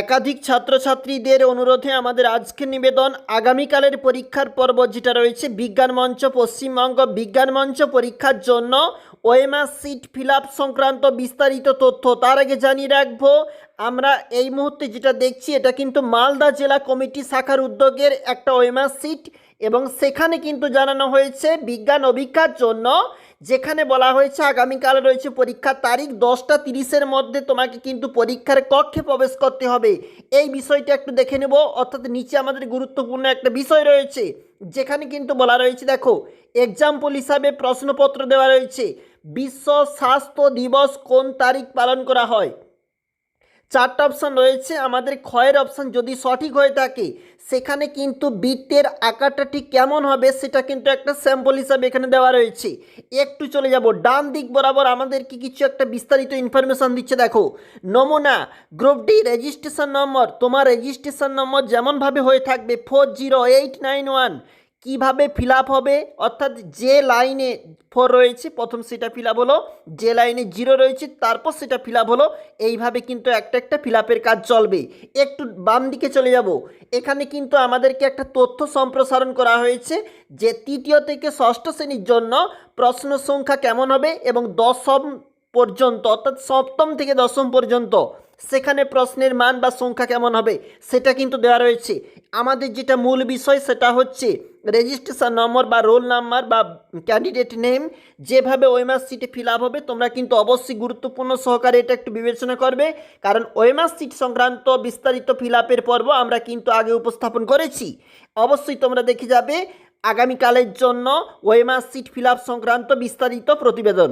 একাধিক ছাত্রছাত্রীদের অনুরোধে আমাদের আজকের নিবেদন, আগামীকালের পরীক্ষার পর্ব যেটা রয়েছে বিজ্ঞান মঞ্চ, পশ্চিমবঙ্গ বিজ্ঞান মঞ্চ পরীক্ষার জন্য ওয়েমাস সিট ফিল সংক্রান্ত বিস্তারিত তথ্য তার আগে জানিয়ে রাখব। আমরা এই মুহূর্তে যেটা দেখছি, এটা কিন্তু মালদা জেলা কমিটি শাখার উদ্যোগের একটা ওয়েমাস সিট। এবং সেখানে কিন্তু জানানো হয়েছে বিজ্ঞান অভিজ্ঞার জন্য, যেখানে বলা হয়েছে আগামীকাল রয়েছে পরীক্ষার তারিখ দশটা তিরিশের মধ্যে তোমাকে কিন্তু পরীক্ষার কক্ষে প্রবেশ করতে হবে। এই বিষয়টা একটু দেখে নেব। অর্থাৎ নিচে আমাদের গুরুত্বপূর্ণ একটা বিষয় রয়েছে, যেখানে কিন্তু বলা রয়েছে, দেখো এক্সাম্পল হিসাবে প্রশ্নপত্র দেওয়া রয়েছে, বিশ্ব স্বাস্থ্য দিবস কোন তারিখ পালন করা হয়? চারটা অপশান রয়েছে। আমাদের ক্ষয়ের অপশান যদি সঠিক হয়ে থাকে, সেখানে কিন্তু বৃত্তের আকারটা ঠিক কেমন হবে সেটা কিন্তু একটা স্যাম্পল হিসাবে এখানে দেওয়া রয়েছে। একটু চলে যাব। ডান দিক বরাবর আমাদেরকে কিছু একটা বিস্তারিত ইনফরমেশন দিচ্ছে দেখো। নমুনা গ্রুপ ডি রেজিস্ট্রেশন নম্বর তোমার রেজিস্ট্রেশন নম্বর যেমনভাবে হয়ে থাকবে four zero eight nine one কীভাবে ফিল হবে? অর্থাৎ যে লাইনে ফোর রয়েছে, প্রথম সেটা ফিল হলো। যে লাইনে জিরো রয়েছে, তারপর সেটা ফিল হলো। এইভাবে কিন্তু একটা একটা ফিল কাজ চলবে। একটু বাম দিকে চলে যাব। এখানে কিন্তু আমাদেরকে একটা তথ্য সম্প্রসারণ করা হয়েছে যে তৃতীয় থেকে ষষ্ঠ শ্রেণির জন্য প্রশ্ন সংখ্যা কেমন হবে এবং দশম পর্যন্ত, অর্থাৎ সপ্তম থেকে দশম পর্যন্ত সেখানে প্রশ্নের মান বা সংখ্যা কেমন হবে, সেটা কিন্তু দেওয়া রয়েছে। আমাদের যেটা মূল বিষয়, সেটা হচ্ছে রেজিস্ট্রেশন নম্বর বা রোল নাম্বার বা ক্যান্ডিডেট নেম যেভাবে ওয়েমার সিটে ফিল আপ হবে, তোমরা কিন্তু অবশ্যই গুরুত্বপূর্ণ সহকারে এটা একটু বিবেচনা করবে। কারণ ওয়েমার সিট সংক্রান্ত বিস্তারিত ফিল আপের পর্ব আমরা কিন্তু আগে উপস্থাপন করেছি। অবশ্যই তোমরা দেখে যাবে, আগামীকালের জন্য ওয়েমার সিট ফিল আপ সংক্রান্ত বিস্তারিত প্রতিবেদন।